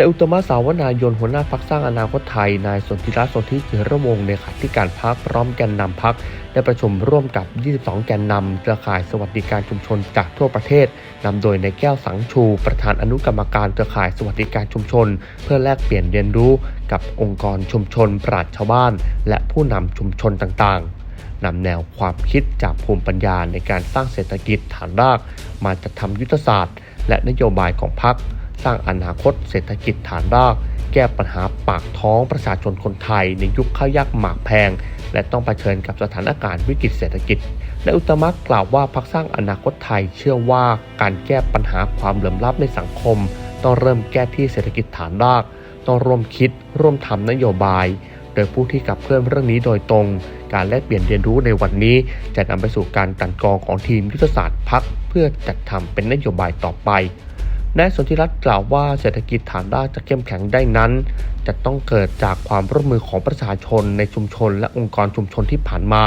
ายอุตมะสาวนายนหัวหน้าพักสร้างอนาคตไทย นายสนธิรัตน์สนธิจิระวงศ์เลขาธิการพักพร้อมแกนนำพักได้ประชุมร่วมกับ 22 แกนนำเครือข่ายสวัสดิการชุมชนจากทั่วประเทศนำโดยในายแก้วสังชู ประธานอนุกรรมการเครือข่ายสวัสดิการชุมชน เพื่อแลกเปลี่ยนเรียนรู้กับองค์กรชุมชน ปราชชาวบ้าน และผู้นำชุมชนต่างๆนำแนวความคิดจากภูมิปัญญาในการสร้างเศรษฐกิจฐานราก มาจัดทำยุทธศาสตร์ และนโยบายของพรรค สร้างอนาคตเศรษฐกิจฐานราก แก้ปัญหาปากท้องประชาชนคนไทย ในยุคข้าวยากหมากแพง และต้องเผชิญกับสถานการณ์วิกฤตเศรษฐกิจและอุตมะกล่าวว่าพรรคสร้างอนาคตไทยเชื่อว่าการแก้ปัญหาความเหลื่อมล้ำในสังคม ต้องเริ่มแก้ที่เศรษฐกิจฐานราก ต้องร่วมคิด ร่วมทำนโยบาย โดยผู้ที่ขับเคลื่อนเรื่องนี้โดยตรง การแลกเปลี่ยนเรียนรู้ในวันนี้ จะนำไปสู่การกันกองของทีมยุทธศาสตร์พักเพื่อจัดทำเป็นนโยบายต่อไป นายสนธิรัตน์กล่าวว่าเศรษฐกิจฐานรากจะเข้มแข็งได้นั้น จะต้องเกิดจากความร่วมมือของประชาชนในชุมชนและองค์กรชุมชนที่ผ่านมา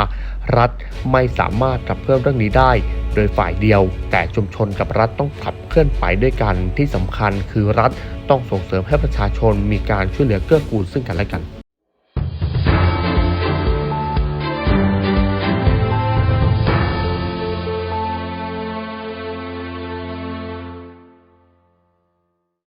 รัฐไม่สามารถกับเพื่อนเรื่องนี้ได้ โดยฝ่ายเดียว แต่ชุมชนกับรัฐต้องขับเคลื่อนไปด้วยกันที่สำคัญคือรัฐต้องส่งเสริมให้ประชาชนมีการช่วยเหลือเกื้อกูลซึ่งกันและกัน